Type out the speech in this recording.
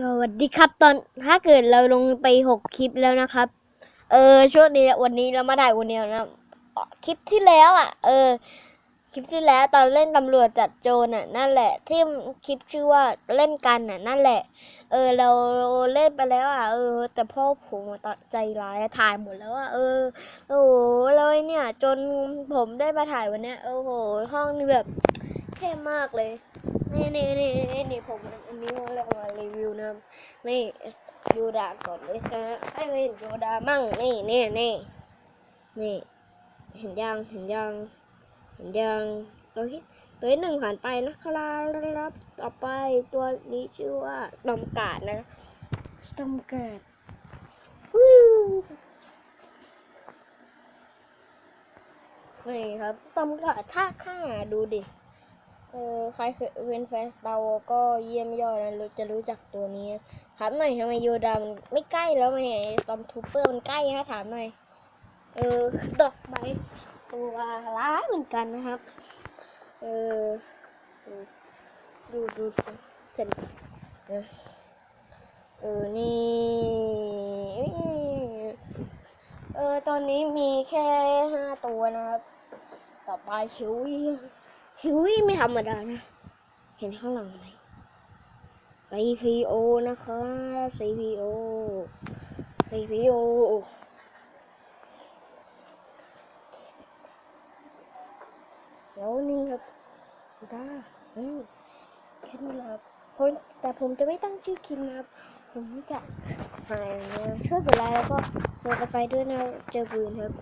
สวัสดีครับตอนถ้าเกิดเราลงไปหกคลิปแล้วนะครับ เออช่วงนี้วันนี้เรามาถ่ายวันเดียวนะคลิปที่แล้วอะ เออ คลิปที่แล้วตอนเล่นตำรวจจัดโจรน่ะ นั่นแหละ ที่คลิปชื่อว่าเล่นกันน่ะ นั่นแหละ เออ เราเล่นไปแล้วอะเออ แต่พ่อผมตอนใจร้ายถ่ายหมดแล้วอะเออโอ้โหแล้วไอเนี่ย จนผมได้มาถ่ายวันเนี้ยโอ้โหห้องนี่แบบเท่มากเลยนี่นี่นี่นี่นี่ผมอันนี้มาเรียกมารีวิว นะครับนี่โยดาก่อนเลยนะให้เห็นโยดามั่งนี่นี่นี่นี่ เห็นยังเห็นยังเห็นยังตัวที่ตัวที่หนึ่งผ่านไปนะครับต่อไปตัวนี้ชื่อว่าตอมกาดนะตอมกาดวู้นี่ครับตอมกาดท่าข้าดูดิ เออใครเคยเป็นแฟนสตาร์วอก็เยี่ยมยอดนะรู้จะรู้จักตัวนี้ถามหน่อยทำไมโยดามันไม่ใกล้แล้วไงตอมทูเปอร์มันใกล้ฮะถามหน่อยเออดอกไม้ตัวร้ายเหมือนกันนะครับ เออดูดูดูเสร็จอเออนี่เออตอนนี้มีแค่ห้าตัวนะครับ ต่อไปชิวี่ ชิวี่ไม่ธรรมดานะ เห็นข้างหลังไหม CPO นะครับ CPO CPO แล้วนี่ครับได้อืมแค่นี้ครับผมแต่ผมจะไม่ตั้งชื่อคลิปนะครับ ผมจะหายนะช่วยกดไลค์แล้วก็เซอร์ไปด้วยนะ เจอปืนครับ